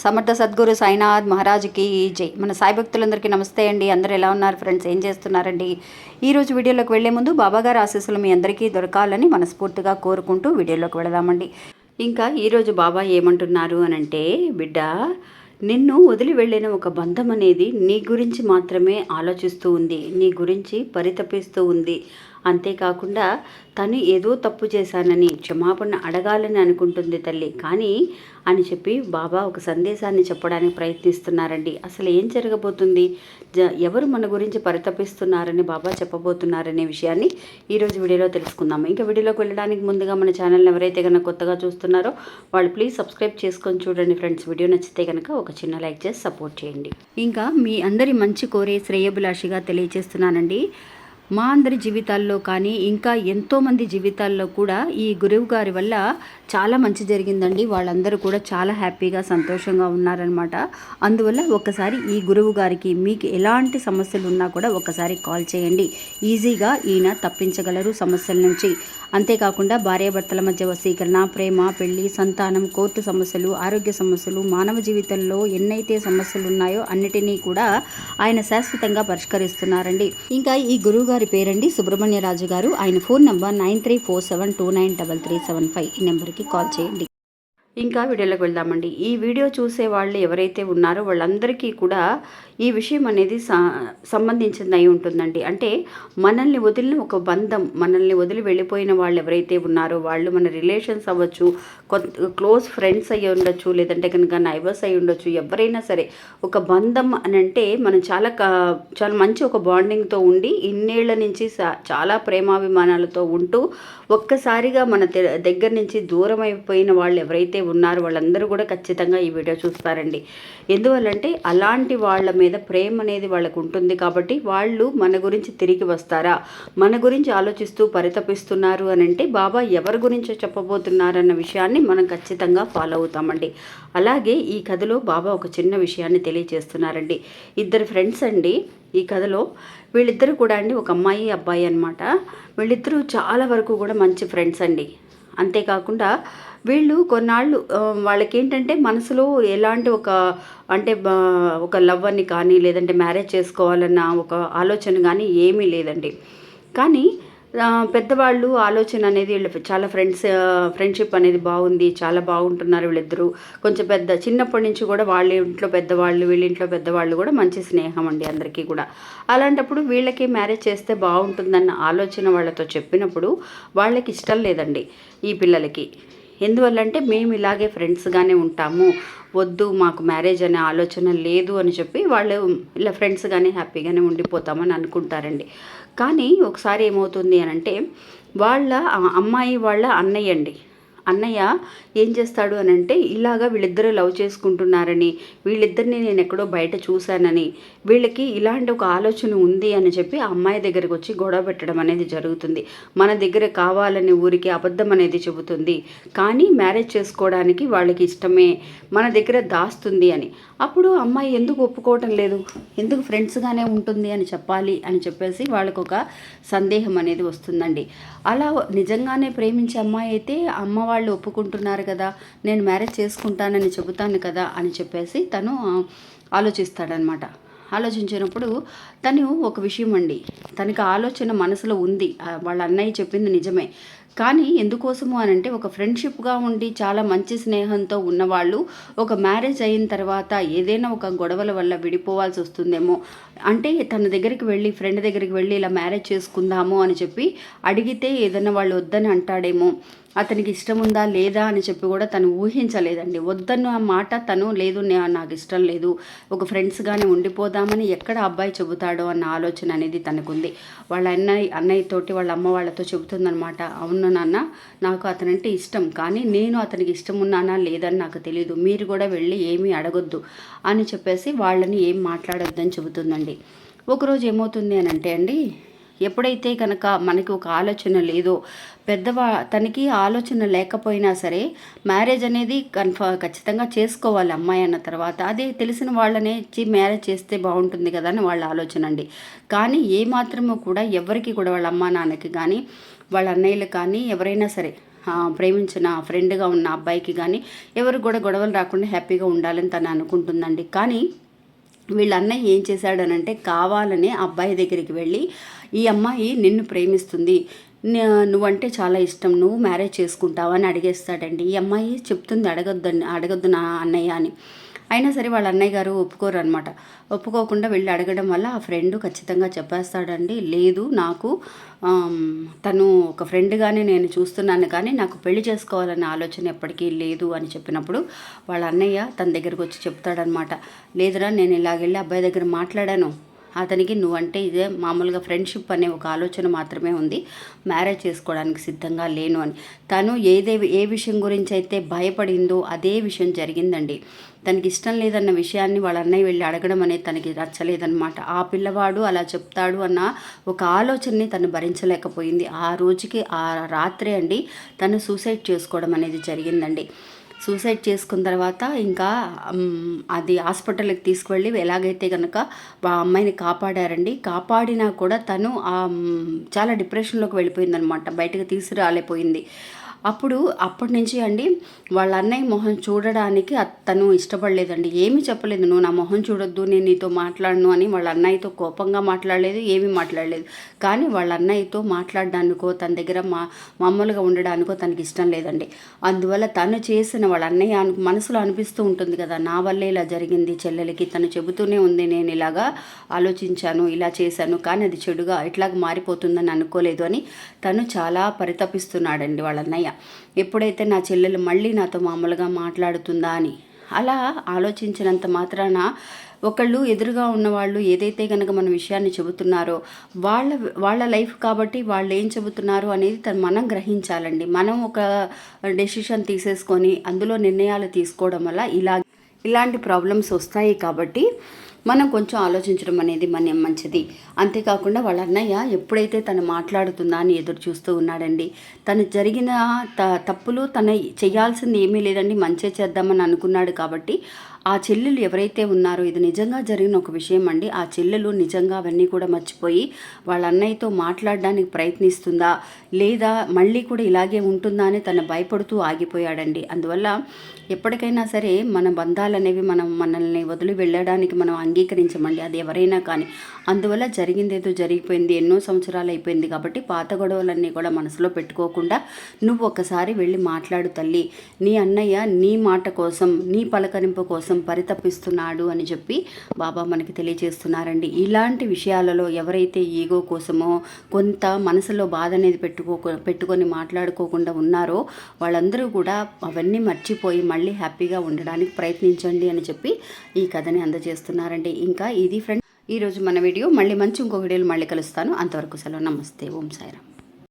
సమర్థ సద్గురు సాయినాథ్ మహారాజుకి జై. మన సాయి భక్తులందరికీ నమస్తే అండి. అందరు ఎలా ఉన్నారు ఫ్రెండ్స్? ఏం చేస్తున్నారండి? ఈరోజు వీడియోలోకి వెళ్ళే ముందు బాబాగారు ఆశీస్సులు మీ అందరికీ దొరకాలని మనస్ఫూర్తిగా కోరుకుంటూ వీడియోలోకి వెళదామండి. ఇంకా ఈరోజు బాబా ఏమంటున్నారు అని అంటే బిడ్డ నిన్ను వదిలి వెళ్ళిన ఒక బంధం అనేది నీ గురించి మాత్రమే ఆలోచిస్తూ ఉంది. నీ గురించి పరితపిస్తూ ఉంది. అంతేకాకుండా తను ఏదో తప్పు చేశానని క్షమాపణ అడగాలని అనుకుంటుంది తల్లి. కానీ అని చెప్పి బాబా ఒక సందేశాన్ని చెప్పడానికి ప్రయత్నిస్తున్నారండి. అసలు ఏం జరగబోతుంది? జ ఎవరు మన గురించి పరితపిస్తున్నారని బాబా చెప్పబోతున్నారనే విషయాన్ని ఈరోజు వీడియోలో తెలుసుకుందాం ఇంకా వీడియోలోకి వెళ్ళడానికి ముందుగా మన ఛానల్ని ఎవరైతే కనుక కొత్తగా చూస్తున్నారో వాళ్ళు ప్లీజ్ సబ్స్క్రైబ్ చేసుకొని చూడండి ఫ్రెండ్స్. వీడియో నచ్చితే కనుక ఒక చిన్న లైక్ చేసి సపోర్ట్ చేయండి. ఇంకా మీ అందరి మంచి కోరే శ్రేయభిలాషిగా తెలియజేస్తున్నానండి మా అందరి జీవితాల్లో కానీ ఇంకా ఎంతోమంది జీవితాల్లో కూడా ఈ గురువు గారి వల్ల చాలా మంచి జరిగిందండి. వాళ్ళందరూ కూడా చాలా హ్యాపీగా సంతోషంగా ఉన్నారనమాట అందువల్ల ఒకసారి ఈ గురువు గారికి మీకు ఎలాంటి సమస్యలు ఉన్నా కూడా ఒకసారి కాల్ చేయండి. ఈజీగా ఈయన తప్పించగలరు సమస్యల నుంచి. అంతేకాకుండా భార్యాభర్తల మధ్య వశీకరణ ప్రేమ పెళ్ళి సంతానం కోర్టు సమస్యలు ఆరోగ్య సమస్యలు మానవ జీవితంలో ఎన్నైతే సమస్యలు ఉన్నాయో అన్నిటినీ కూడా ఆయన శాశ్వతంగా పరిష్కరిస్తున్నారండి. ఇంకా ఈ గురువు గారి పేరండి సుబ్రహ్మణ్య రాజు గారు ఆయన phone number nine three four seven two nine double three seven five ఈ నెంబర్కి కాల్ చేయండి. ఇంకా వీడియోలోకి వెళ్దామండి. ఈ వీడియో చూసే వాళ్ళు ఎవరైతే ఉన్నారో వాళ్ళందరికీ కూడా ఈ విషయం అనేది సంబంధించింది అయి ఉంటుందండి. అంటే మనల్ని వదిలిన ఒక బంధం మనల్ని వదిలి వెళ్ళిపోయిన వాళ్ళు ఎవరైతే ఉన్నారో వాళ్ళు మన రిలేషన్స్ అవ్వచ్చు కొంత క్లోజ్ ఫ్రెండ్స్ అయ్యి ఉండొచ్చు లేదంటే కనుక నైబర్స్ అయి ఉండొచ్చు ఎవరైనా సరే ఒక బంధం అని అంటే మనం చాలా చాలా మంచి ఒక బాండింగ్తో ఉండి ఇన్నేళ్ళ నుంచి చాలా ప్రేమాభిమానాలతో ఉంటూ ఒక్కసారిగా మన దగ్గర నుంచి దూరం అయిపోయిన వాళ్ళు ఎవరైతే ఉన్నారు వాళ్ళందరూ కూడా ఖచ్చితంగా ఈ వీడియో చూస్తారండి. ఎందువల్లంటే అలాంటి వాళ్ళ మీద ప్రేమ అనేది వాళ్ళకు ఉంటుంది కాబట్టి వాళ్ళు మన గురించి తిరిగి వస్తారా? మన గురించి ఆలోచిస్తూ పరితపిస్తున్నారు అని అంటే బాబా ఎవరి గురించి చెప్పబోతున్నారన్న విషయాన్ని మనం ఖచ్చితంగా ఫాలో అవుతామండి. అలాగే ఈ కథలో బాబా ఒక చిన్న విషయాన్ని తెలియజేస్తున్నారండి ఇద్దరు ఫ్రెండ్స్ అండి ఈ కథలో. వీళ్ళిద్దరు కూడా అండి ఒక అమ్మాయి అబ్బాయి అనమాట వీళ్ళిద్దరూ చాలా వరకు కూడా మంచి ఫ్రెండ్స్ అండి. అంతేకాకుండా వీళ్ళు కొన్నాళ్ళు వాళ్ళకేంటంటే మనసులో ఎలాంటి ఒక అంటే ఒక లవ్ అని కానీ లేదంటే మ్యారేజ్ చేసుకోవాలన్న ఒక ఆలోచన కానీ ఏమీ లేదండి. కానీ పెద్దవాళ్ళు ఆలోచన అనేది వీళ్ళు చాలా ఫ్రెండ్స్ ఫ్రెండ్షిప్ అనేది బాగుంది చాలా బాగుంటున్నారు వీళ్ళిద్దరూ. కొంచెం పెద్ద చిన్నప్పటి నుంచి కూడా వాళ్ళ ఇంట్లో పెద్దవాళ్ళు వీళ్ళ ఇంట్లో పెద్దవాళ్ళు కూడా మంచి స్నేహం అండి అందరికీ కూడా. అలాంటప్పుడు వీళ్ళకి మ్యారేజ్ చేస్తే బాగుంటుందన్న ఆలోచన వాళ్ళతో చెప్పినప్పుడు వాళ్ళకి ఇష్టం లేదండి ఈ పిల్లలకి. ఎందువల్లంటే మేము ఇలాగే ఫ్రెండ్స్గానే ఉంటాము. వద్దు మాకు మ్యారేజ్ అనే ఆలోచన లేదు అని చెప్పి వాళ్ళు ఇలా ఫ్రెండ్స్గానే హ్యాపీగానే ఉండిపోతామని అనుకుంటారండి. కానీ ఒకసారి ఏమవుతుంది అని అంటే వాళ్ళ అమ్మాయి వాళ్ళ అన్నయ్య అండి. అన్నయ్య ఏం చేస్తాడు అని అంటే ఇలాగా వీళ్ళిద్దరూ లవ్ చేసుకుంటున్నారని వీళ్ళిద్దరిని నేను ఎక్కడో బయట చూశానని వీళ్ళకి ఇలాంటి ఒక ఆలోచన ఉంది అని చెప్పి ఆ అమ్మాయి దగ్గరకు వచ్చి గొడవ పెట్టడం అనేది జరుగుతుంది. మన దగ్గర కావాలని ఊరికి అబద్ధం అనేది చెబుతుంది. కానీ మ్యారేజ్ చేసుకోవడానికి వాళ్ళకి ఇష్టమే మన దగ్గర దాస్తుంది అని. అప్పుడు అమ్మాయి ఎందుకు ఒప్పుకోవటం లేదు? ఎందుకు ఫ్రెండ్స్గానే ఉంటుంది అని చెప్పాలి అని చెప్పేసి వాళ్ళకు ఒక సందేహం అనేది వస్తుందండి. అలా నిజంగానే ప్రేమించే అమ్మాయి అయితే అమ్మవారి వాళ్ళు ఒప్పుకుంటున్నారు కదా నేను మ్యారేజ్ చేసుకుంటానని చెబుతాను కదా అని చెప్పేసి తను ఆలోచిస్తాడనమాట. ఆలోచించినప్పుడు తను ఒక విషయం అండి. తనకి ఆలోచన మనసులో ఉంది. వాళ్ళ అన్నయ్య చెప్పింది నిజమే. కానీ ఎందుకోసము అని అంటే ఒక ఫ్రెండ్షిప్గా ఉండి చాలా మంచి స్నేహంతో ఉన్నవాళ్ళు ఒక మ్యారేజ్ అయిన తర్వాత ఏదైనా ఒక గొడవల వల్ల విడిపోవాల్సి వస్తుందేమో. అంటే తన దగ్గరికి వెళ్ళి ఫ్రెండ్ దగ్గరికి వెళ్ళి ఇలా మ్యారేజ్ చేసుకుందాము అని చెప్పి అడిగితే ఏదైనా వాళ్ళు వద్దని అంటాడేమో. అతనికి ఇష్టం ఉందా లేదా అని చెప్పి కూడా తను ఊహించలేదండి. వద్దన్న మాట తను లేదు నాకు ఇష్టం లేదు. ఒక ఫ్రెండ్స్గానే ఉండిపోదామని ఎక్కడ అబ్బాయి చెబుతాడో అన్న ఆలోచన అనేది తనకుంది. వాళ్ళ అన్నయ్య అన్నయ్యతోటి వాళ్ళ అమ్మ వాళ్ళతో చెబుతుందనమాట అవును? నాన్న నాకు అతనంటే ఇష్టం కానీ నేను అతనికి ఇష్టం ఉన్నానా లేదని నాకు తెలియదు మీరు కూడా వెళ్ళి ఏమీ అడగొద్దు అని చెప్పేసి వాళ్ళని ఏం మాట్లాడొద్దని చెబుతుందండి. ఒకరోజు ఏమవుతుంది అని అంటే అండి ఎప్పుడైతే కనుక మనకి ఒక ఆలోచన లేదో పెద్దవా తనకి ఆలోచన లేకపోయినా సరే మ్యారేజ్ అనేది కన్ఫా ఖచ్చితంగా చేసుకోవాలి అమ్మాయి అన్న తర్వాత. అదే తెలిసిన వాళ్ళనే మ్యారేజ్ చేస్తే బాగుంటుంది కదా అని వాళ్ళ ఆలోచన అండి. కానీ ఏ మాత్రమో కూడా ఎవరికి కూడా వాళ్ళ అమ్మ నాన్నకి కానీ వాళ్ళ అన్నయ్యలు కానీ ఎవరైనా సరే ప్రేమించిన ఫ్రెండ్గా ఉన్న అబ్బాయికి కానీ ఎవరు కూడా గొడవలు రాకుండా హ్యాపీగా ఉండాలని తను అనుకుంటుందండి. కానీ వీళ్ళ అన్నయ్య ఏం చేశాడనంటే కావాలనే అబ్బాయి దగ్గరికి వెళ్ళి ఈ అమ్మాయి నిన్ను ప్రేమిస్తుంది. నువ్వంటే చాలా ఇష్టం. నువ్వు మ్యారేజ్ చేసుకుంటావని అడిగేస్తాడండి. ఈ అమ్మాయి చెప్తుంది అడగొద్దని అడగొద్దు నా అన్నయ్య అని. అయినా సరే వాళ్ళ అన్నయ్య గారు ఒప్పుకోరు అనమాట ఒప్పుకోకుండా వెళ్ళి అడగడం వల్ల ఆ ఫ్రెండ్ ఖచ్చితంగా చెప్పేస్తాడండి. లేదు నాకు తను ఒక ఫ్రెండ్గానే నేను చూస్తున్నాను కానీ నాకు పెళ్ళి చేసుకోవాలనే ఆలోచన ఎప్పటికీ లేదు అని చెప్పినప్పుడు వాళ్ళ అన్నయ్య తన దగ్గరకు వచ్చి చెప్తాడనమాట లేదురా నేను ఇలాగెళ్ళి అబ్బాయి దగ్గర మాట్లాడాను. అతనికి నువ్వంటే ఇదే మామూలుగా ఫ్రెండ్షిప్ అనే ఒక ఆలోచన మాత్రమే ఉంది. మ్యారేజ్ చేసుకోవడానికి సిద్ధంగా లేను అని. తను ఏదే ఏ విషయం గురించి అయితే భయపడిందో అదే విషయం జరిగిందండి. తనకి ఇష్టం లేదన్న విషయాన్ని వాళ్ళ అన్నయ్య వెళ్ళి అడగడం అనేది తనకి నచ్చలేదన్నమాట. ఆ పిల్లవాడు అలా చెప్తాడు అన్న ఒక ఆలోచనని తను భరించలేకపోయింది. ఆ రోజుకి ఆ రాత్రే అండి తను సూసైడ్ చేసుకోవడం అనేది జరిగిందండి. సూసైడ్ చేసుకున్న తర్వాత ఇంకా అది హాస్పిటల్కి తీసుకువెళ్ళి ఎలాగైతే కనుక ఆ అమ్మాయిని కాపాడారండి. కాపాడినా కూడా తను చాలా డిప్రెషన్లోకి వెళ్ళిపోయిందనమాట. బయటకు తీసుకురాలేపోయింది అప్పుడు అప్పటి నుంచి అండి వాళ్ళ అన్నయ్య మొహం చూడడానికి తను ఇష్టపడలేదండి. ఏమీ చెప్పలేదు. నువ్వు నా మొహం చూడొద్దు నేను నీతో మాట్లాడను అని వాళ్ళ అన్నయ్యతో కోపంగా మాట్లాడలేదు ఏమీ మాట్లాడలేదు. కానీ వాళ్ళ అన్నయ్యతో మాట్లాడడానికో తన దగ్గర మా మామూలుగా ఉండడానికో తనకి ఇష్టం లేదండి. అందువల్ల తను చేసిన వాళ్ళ అన్నయ్య మనసులో అనిపిస్తూ ఉంటుంది కదా నా వల్లే ఇలా జరిగింది చెల్లెలకి తను చెబుతూనే ఉంది నేను ఇలాగా ఆలోచించాను ఇలా చేశాను కానీ అది చెడుగా ఇట్లాగ మారిపోతుందని అనుకోలేదు అని తను చాలా పరితపిస్తున్నాడండి వాళ్ళ అన్నయ్య. ఎప్పుడైతే నా చెల్లెలు మళ్ళీ నాతో మామూలుగా మాట్లాడుతుందా అని? అలా ఆలోచించినంత మాత్రాన ఒకళ్ళు ఎదురుగా ఉన్నవాళ్ళు ఏదైతే కనుక మన విషయాన్ని చెబుతున్నారో వాళ్ళ వాళ్ళ లైఫ్ కాబట్టి వాళ్ళు ఏం చెబుతున్నారు అనేది తను మనం గ్రహించాలండి. మనం ఒక డెసిషన్ తీసేసుకొని అందులో నిర్ణయాలు తీసుకోవడం వల్ల ఇలా ఇలాంటి ప్రాబ్లమ్స్ వస్తాయి కాబట్టి మనం కొంచెం ఆలోచించడం అనేది మన మంచిది. అంతేకాకుండా వాళ్ళ అన్నయ్య ఎప్పుడైతే తను మాట్లాడుతుందా అని ఎదురు చూస్తూ ఉన్నాడండి. తను జరిగిన త తప్పులు తను చేయాల్సింది ఏమీ లేదండి. మంచి చేద్దామని అనుకున్నాడు కాబట్టి ఆ చెల్లెలు ఎవరైతే ఉన్నారో ఇది నిజంగా జరిగిన ఒక విషయం అండి. ఆ చెల్లెలు నిజంగా అవన్నీ కూడా మర్చిపోయి వాళ్ళ అన్నయ్యతో మాట్లాడడానికి ప్రయత్నిస్తుందా? లేదా మళ్ళీ కూడా ఇలాగే ఉంటుందా అని తను భయపడుతూ ఆగిపోయాడండి. అందువల్ల ఎప్పటికైనా సరే మన బంధాలు అనేవి మనం మనల్ని వదిలి వెళ్ళడానికి మనం అంగీకరించమండి. అది ఎవరైనా కానీ. అందువల్ల జరిగింది ఏదో జరిగిపోయింది ఎన్నో సంవత్సరాలు అయిపోయింది కాబట్టి పాత గొడవలన్నీ కూడా మనసులో పెట్టుకోకుండా నువ్వు ఒకసారి వెళ్ళి మాట్లాడు తల్లి. నీ అన్నయ్య నీ మాట కోసం నీ పలకరింపు కోసం పరితపిస్తున్నాడు అని చెప్పి బాబా మనకి తెలియజేస్తున్నారండి. ఇలాంటి విషయాలలో ఎవరైతే ఈగో కోసమో కొంత మనసులో బాధ అనేది పెట్టుకో పెట్టుకొని మాట్లాడుకోకుండా ఉన్నారో వాళ్ళందరూ కూడా అవన్నీ మర్చిపోయి మళ్ళీ హ్యాపీగా ఉండడానికి ప్రయత్నించండి అని చెప్పి ఈ కథని అందజేస్తున్నారండి. ఇంకా ఇది ఫ్రెండ్ ఈరోజు మన వీడియో. మళ్ళీ మంచి ఇంకో వీడియోలు మళ్ళీ కలుస్తాను. అంతవరకు సెలవు. నమస్తే. ఓం సాయిరామ్.